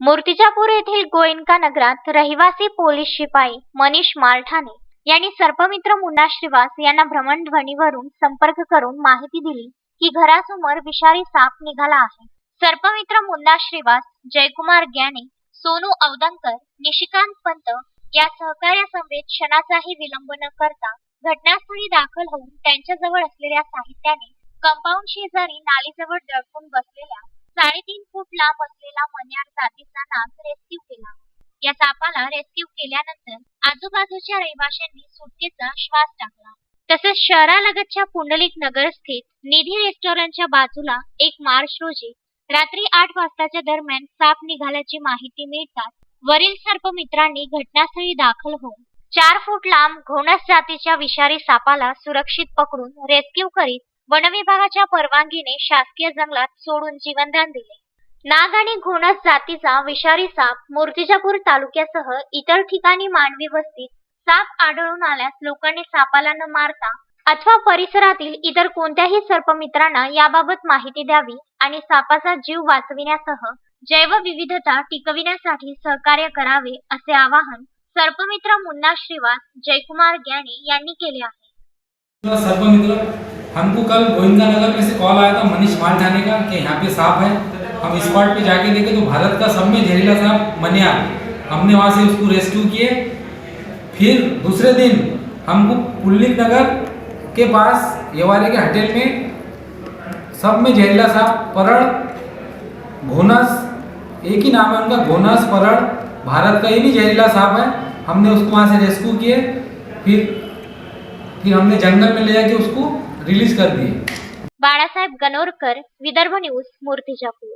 मूर्तिजापूर येथील गोयंका नगरात रहिवासी पोलीस शिपाई मनीष मालठाणे यांनी सर्पमित्र मुन्ना श्रीवास यांना भ्रमणध्वनीवरून संपर्क करून माहिती दिली की घरासमोर विषारी साप निघाला आहे. सर्पमित्र मुन्ना श्रीवास जयकुमार ग्याने सोनू अवदंकर निशिकांत पंत या सहकार्यासमवेत क्षणाचाही विलंब न करता घटनास्थळी दाखल होऊन त्यांच्याजवळ असलेल्या साहित्याने कंपाऊंड शेजारी नालीजवळ दडपून बसलेल्या साडेतीन फूट लांब असलेला मन्यार जातीचा नाग रेस्क्यू केला. या सापाला रेस्क्यू केल्यानंतर आजूबाजूच्या रहिवाशांनी सुटकेचा श्वास टाकला. तसेच शहरालगतच्या पुंडलिक नगर स्थित निधी रेस्टॉरंटच्या बाजूला एक मार्च रोजी रात्री आठ वाजताच्या दरम्यान साप निघाल्याची माहिती मिळताच वरील सर्प मित्रांनी घटनास्थळी दाखल होऊन चार फूट लांब घोणस जातीच्या विषारी सापाला सुरक्षित पकडून रेस्क्यू करीत वनविभागाच्या परवानगीने शासकीय जंगलात सोडून जीवनदान दिले. नाग आणि घोणस जातीचा विषारी साप मूर्तिजापूर तालुक्यासह इतर ठिकाणी मानवी वस्तीत साप आढळून आल्यास लोकांनी सापाला न मारता अथवा परिसरातील इतर कोणत्याही सर्पमित्रांना याबाबत माहिती द्यावी आणि सापाचा जीव वाचविण्यासह जैवविविधता टिकविण्यासाठी सहकार्य करावे असे आवाहन सर्पमित्र मुन्ना श्रीवास जयकुमार ग्याने यांनी केले आहे. सर्पमित्र हमको कल गोविंदा नगर में से कॉल आया था मनीष मालठाने का कि यहाँ पे सांप है। हम स्पॉट पे जाके देखे तो भारत का सब में जहरीला सांप मनिया हमने वहाँ से उसको रेस्क्यू किए। फिर दूसरे दिन हमको पुल्लिक नगर के पास, येवारे के होटल में सब में जहरीला सांप परड़ घोनस, एक ही नाम है उनका, घोनस परड़ भारत का ये भी जहरीला सांप है। हमने उसको वहाँ से रेस्क्यू किए। फिर फिर हमने जंगल में ले जाके उसको रिलीज कर दिए। बाळासाहेब गणोरकर विदर्भ न्यूज मूर्तिजापूर.